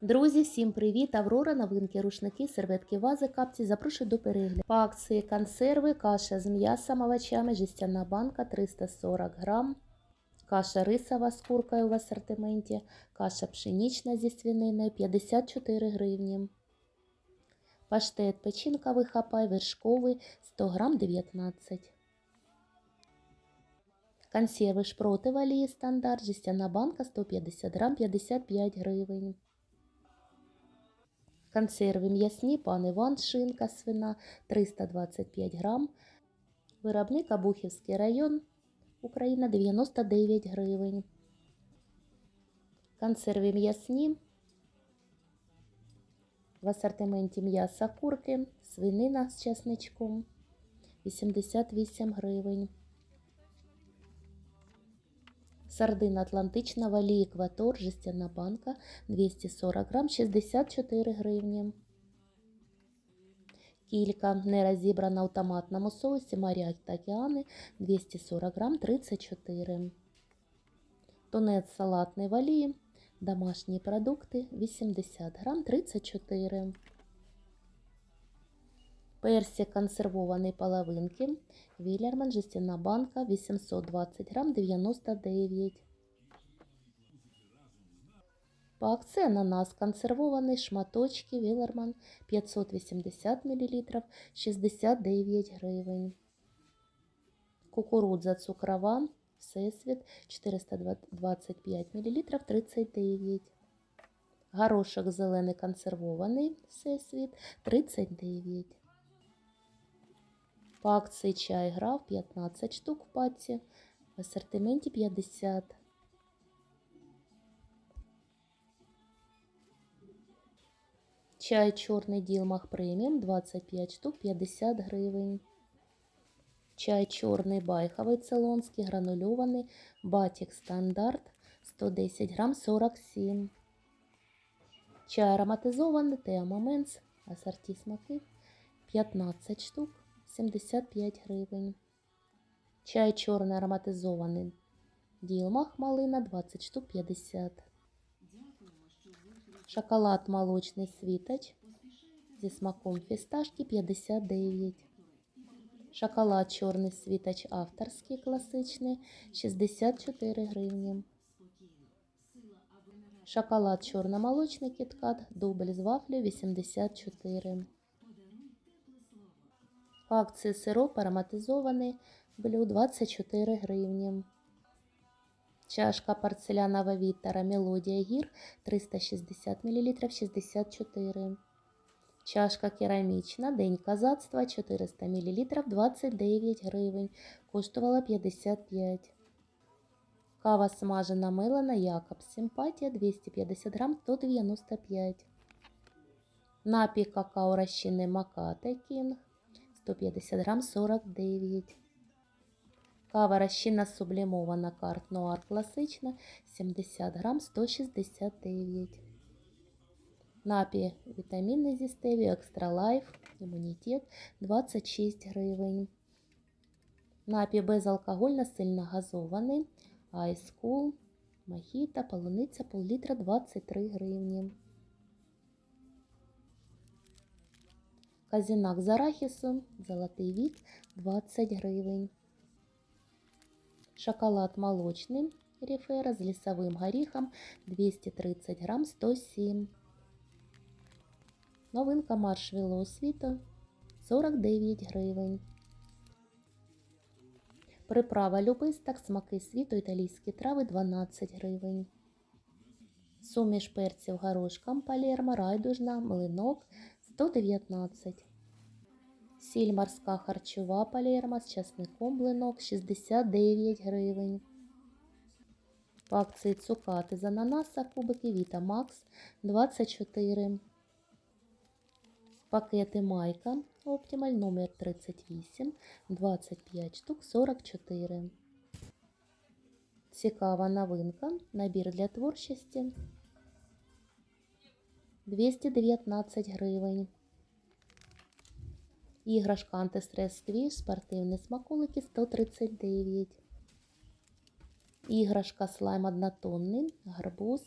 Друзі, всім привіт! Аврора, новинки, рушники, серветки, вази, капці. Запрошую до перегляду. По акції консерви, каша з м'ясом, овочами, жестяна банка 340 грам. Каша рисова з куркою в асортименті, каша пшенична зі свининою 54 гривні. Паштет печінковий хапай, вершковий 100 грам 19. Консерви шпроти валії стандарт, жестяна банка 150 грам 55 гривень. Консерви м'ясні, пан Іван, шинка свина 325 грам. Виробник Абухівський район, Україна 99 гривень. Консерви м'ясні. В асортименті м'яса курки, свинина з чесничком 88 гривень. Сардина Атлантична валій екватор, жестяна банка 240 грам 64 гривні. Кілька не в томатному соусі моря та океани 240 грам 34. Тунець салатний валій, домашні продукти 80 грам 34. Персик консервований половинки. Віллерман жестяна банка 820 грам 99. По акції ананас консервований шматочки Віллерман 580 мл 69 гривень. Кукурудза цукрова Всесвіт 425 мл 39. Горошок зелений консервований Всесвіт 39. По акції чай грав 15 штук в паці, в асортименті 50. Чай чорний ділмах преміум 25 штук 50 гривень. Чай чорний байховий цейлонський гранульований батік стандарт 110 грам 47. Чай ароматизований Теомоменс асорті смаки 15 штук 75 гривень. Чай чорний ароматизований Ділмах малина 20 штук 50. Шоколад молочний світоч зі смаком фісташки 59. Шоколад чорний світоч авторський класичний 64 гривні. Шоколад чорномолочний кіткат дубль з вафлею 84. По акції сироп ароматизований блю 24 гривні. Чашка порцелянового Вітера Мелодія Гір 360 мл 64. Чашка керамічна День козацтва 400 мл 29 гривень. Коштувала 55. Кава смажена мелена Якобс Симпатія 250 грам 195. Напій какао розчинний Макате Кінг 150 грам 49. Кава розчинна сублімована карт Нуар класична 70 грам 169. Напій вітамінний зі стеві Екстра Лайф, імунітет 26 гривень. Напій безалкогольно сильно газований. Ice Cool, мохіта, полуниця пол-літра 23 гривні. Казінак з арахісом, золотий вік 20 гривень. Шоколад молочный Рифера з лісовим горіхом 230 грам 107. Новинка маршвеллоу світо 49 гривень. Приправа любисток, смаки світу, італійські трави 12 гривень. Суміш перців горошком палермо, райдужна, млинок 119. Сіль морська харчова палермо з часником блинок 69 гривень. По акції цукати з ананаса кубики Віта Макс 24. Пакети Майка Оптималь номер 38 25 штук 44. Цікава новинка. Набір для творчості 219 гривень. Іграшка антистрес сквіш, спортивні смаколики 139. Іграшка слайм однотонний, гарбуз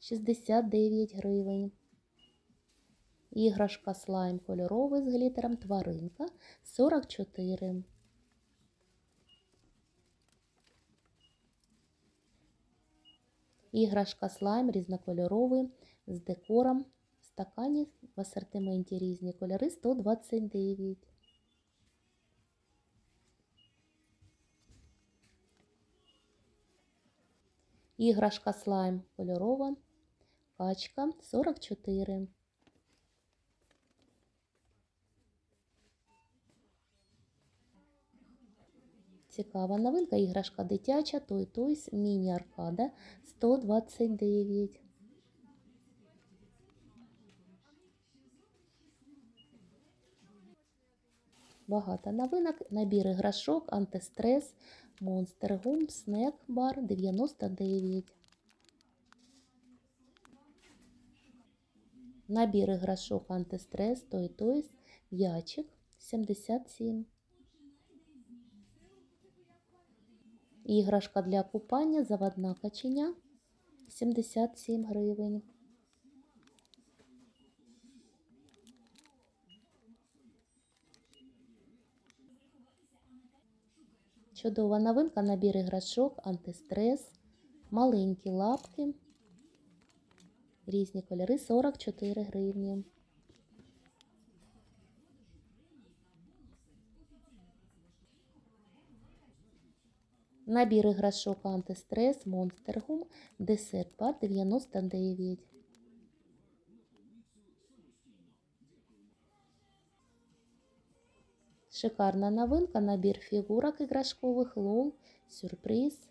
69 гривень. Іграшка слайм кольоровий з глітером тваринка 44. Іграшка слайм різнокольоровий з декором. Стакані в асортименті різні кольори 129. Іграшка слайм кольорова. Качка 44. Цікава новинка, іграшка дитяча, той тойс, міні-аркада 129. Багато новинок, набір іграшок, антистрес, Monster Гум, Снек Бар 99. Набір іграшок антистрес, той тойс, ячик 77. Іграшка для купання, заводна каченя 77 гривень. Чудова новинка, набір іграшок, антистрес, маленькі лапки, різні кольори 44 гривні. Набір іграшок антистрес, Monster Гум, десерт бар 99. Шикарна новинка, набір фігурок іграшкових лол, сюрприз,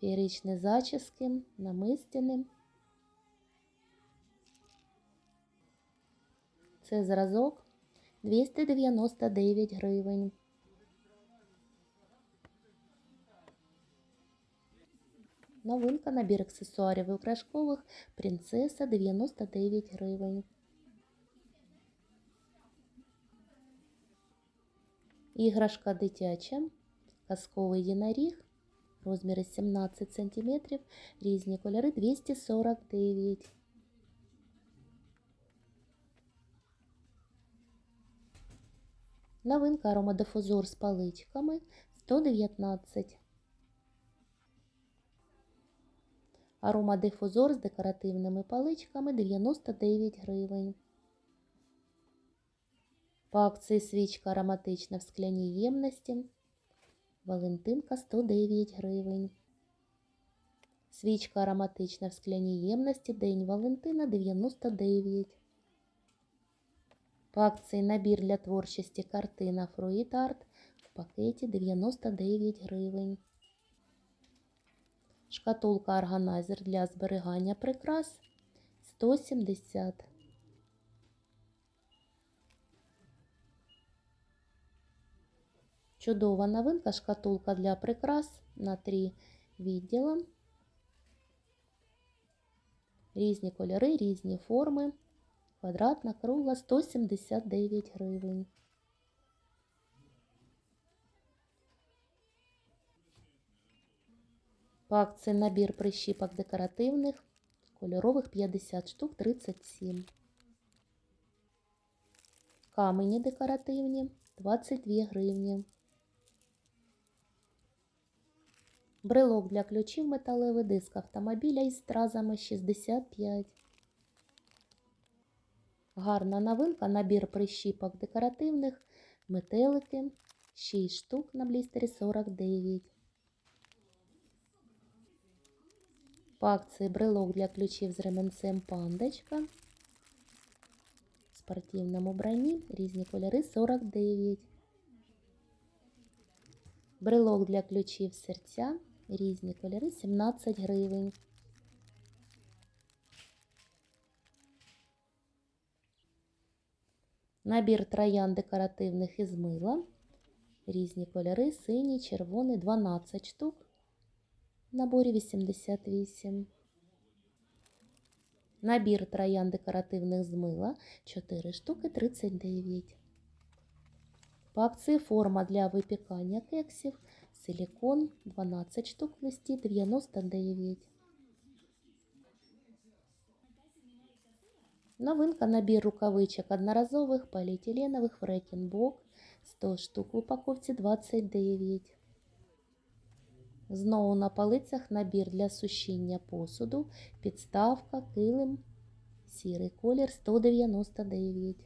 феєричні зачіски, намистини. Це зразок 299 гривень. Новинка набір аксесуарів іграшкових принцеса 99 гривень. Іграшка дитяча, казковий єнаріг, розміри 17 см, різні кольори 249. Новинка аромадифузор з паличками 119. Аромадифузор з декоративними паличками 99 гривень. По акції свічка ароматична в скляній ємності. Валентинка 109 гривень. Свічка ароматична в скляній ємності. День Валентина 99. По акції набір для творчості картина Fruit Art в пакеті 99 гривень. Шкатулка органайзер для зберігання прикрас 170. Чудова новинка шкатулка для прикрас на три відділа. Різні кольори, різні форми. Квадратна кругла 179 гривень. По акції набір прищіпок декоративних, кольорових 50 штук 37. Камені декоративні 22 гривні. Брелок для ключів металевий диск автомобіля із стразами 65. Гарна новинка, набір прищіпок декоративних, метелики 6 штук на блістері 49. По акції брелок для ключів з ременцем пандочка. В спортивному броні різні кольори 49. Брелок для ключів серця. Різні кольори 17 гривень. Набір троян декоративних із мила. Різні кольори, синій, червоний, 12 штук. В наборі 88. Набір троян декоративних з мила 4 штуки 39. По акції форма для випікання кексів. Силікон 12 штук в листі 99. Новинка набір рукавичок одноразових поліетиленових Фрекінбок 100 штук в упаковці 29. Знову на полицях набір для сушіння посуду, підставка, килим, сірий колір 199.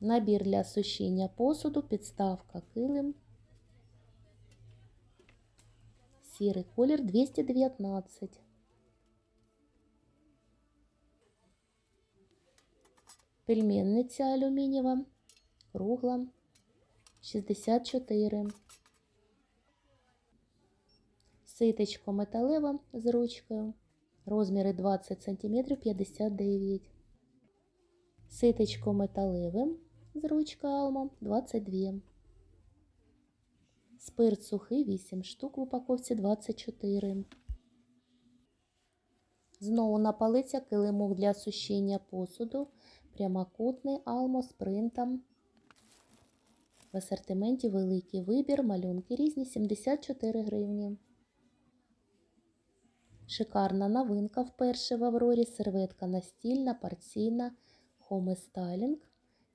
Набір для сушіння посуду, підставка, килим, сірий колір 219. Пельменниця алюмінієва, кругла 64. Ситечко металева з ручкою. Розміри 20 см 59. Ситечко металеве з ручкою Алма 22. Спирт сухий 8 штук в упаковці 24. Знову на палиця килимок для сушіння посуду. Прямокутний Алмо з принтом. В асортименті великий вибір, малюнки різні 74 гривні. Шикарна новинка вперше в Аврорі, серветка настільна, порційна, хоместайлінг,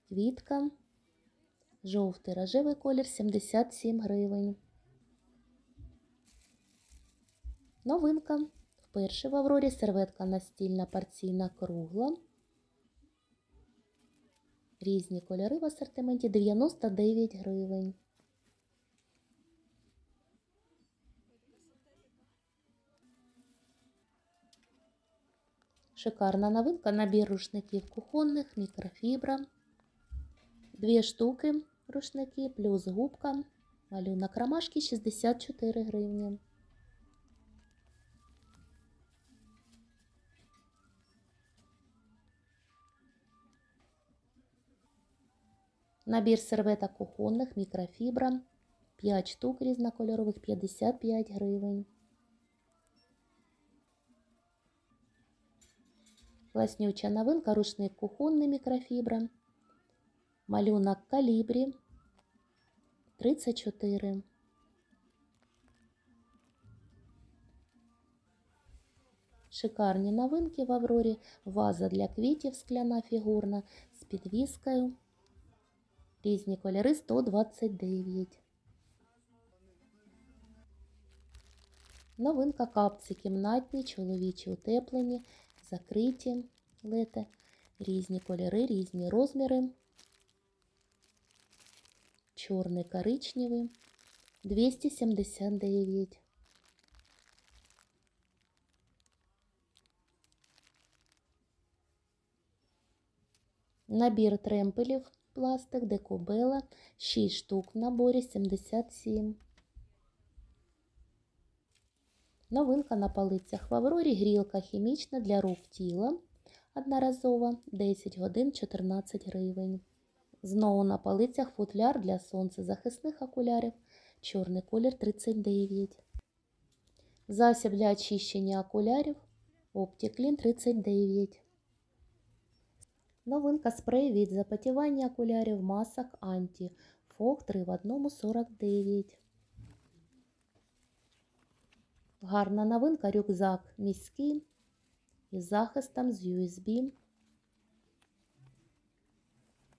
квітка, жовтий рожевий колір 77 гривень. Новинка вперше в Аврорі, серветка настільна, порційна, кругла. Різні кольори в асортименті 99 гривень. Шикарна новинка. Набір рушників кухонних, мікрофібра. Дві штуки рушники плюс губка. Малюнок ромашки 64 гривні. Набір серветок кухонних, мікрофібра. 5 штук різнокольорових 55 гривень. Класнюча новинка рушник кухонний мікрофібра. Малюнок калібрі 34. Шикарні новинки в Аврорі. Ваза для квітів скляна фігурна з підвіскою. Різні кольори 129. Новинка капці кімнатні, чоловічі утеплені, закриті лети. Різні кольори, різні розміри. Чорний коричневий 279. Набір тремпелів пластик, декобела, 6 штук в наборі 77. Новинка на полицях в Аврорі, грілка хімічна для рук тіла. Одноразова 10 годин 14 гривень. Знову на полицях футляр для сонцезахисних окулярів. Чорний колір 39. Засіб для очищення окулярів. Оптіклін 39. Новинка спрей від запотівання окулярів масок Анті. Фок 3 в 1 49. Гарна новинка рюкзак міський із захистом з USB.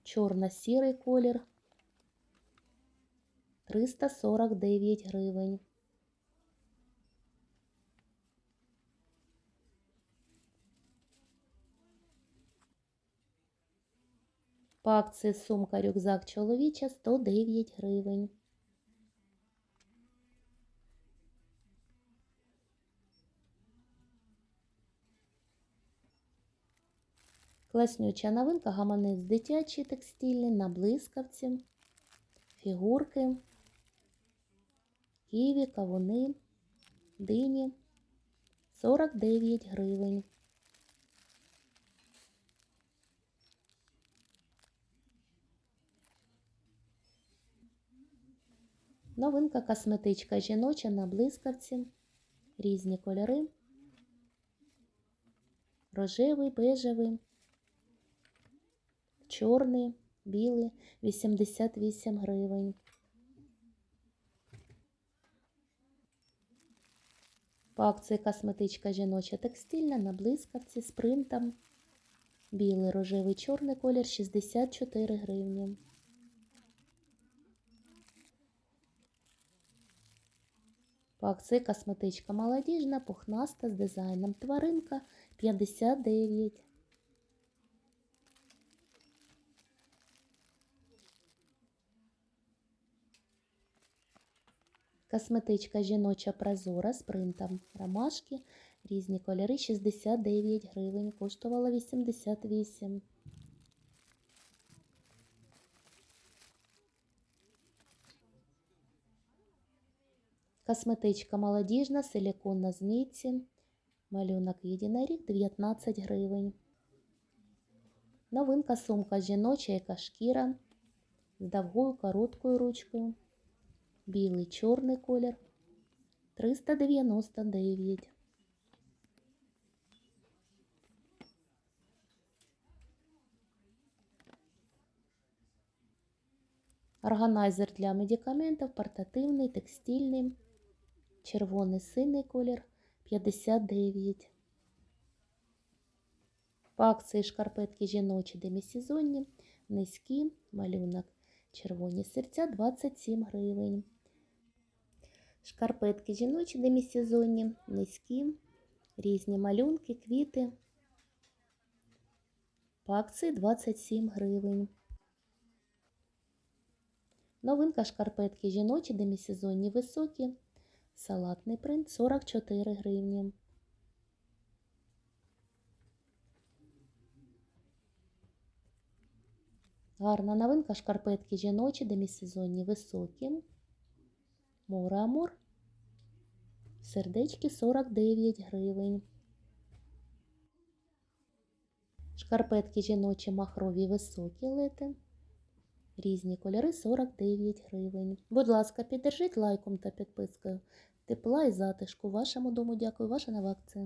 Чорно-сірий колір 349 гривень. По акції сумка рюкзак чоловіча 109 гривень. Класнюча новинка гаманець дитячий текстильний на блискавці, фігурки, ківі, кавуни, дині 49 гривень. Новинка косметичка жіноча на блискавці. Різні кольори. Рожевий, бежевий, чорний, білий, 88 гривень. По акції косметичка жіноча текстильна на блискавці з принтом. Білий, рожевий, чорний колір 64 гривні. Акції косметичка молодіжна, пухнаста з дизайном тваринка 59. Косметичка жіноча прозора з принтом ромашки. Різні кольори 69 гривень. Коштувала 88. Косметичка молодіжна, силікон на змійці. Малюнок єдиноріг 19 гривень. Новинка сумка жіноча, яка шкіра з довгою короткою ручкою. Білий чорний колір 399. Органайзер для медикаментів, портативний, текстильний, червоний синій колір 59. По акції шкарпетки жіночі демісезонні, низькі, малюнок червоні серця 27 гривень. Шкарпетки жіночі демісезонні, низькі, різні малюнки, квіти. По акції 27 гривень. Новинка шкарпетки жіночі демісезонні високі. Салатний принт 44 гривні. Гарна новинка шкарпетки жіночі демісезонні високі. Море Амур. Сердечки 49 гривень. Шкарпетки жіночі махрові високі лети. Різні кольори 49 гривень. Будь ласка, піддержіть лайком та підпискою. Тепла і затишку вашому дому. Дякую, ваша нова акція.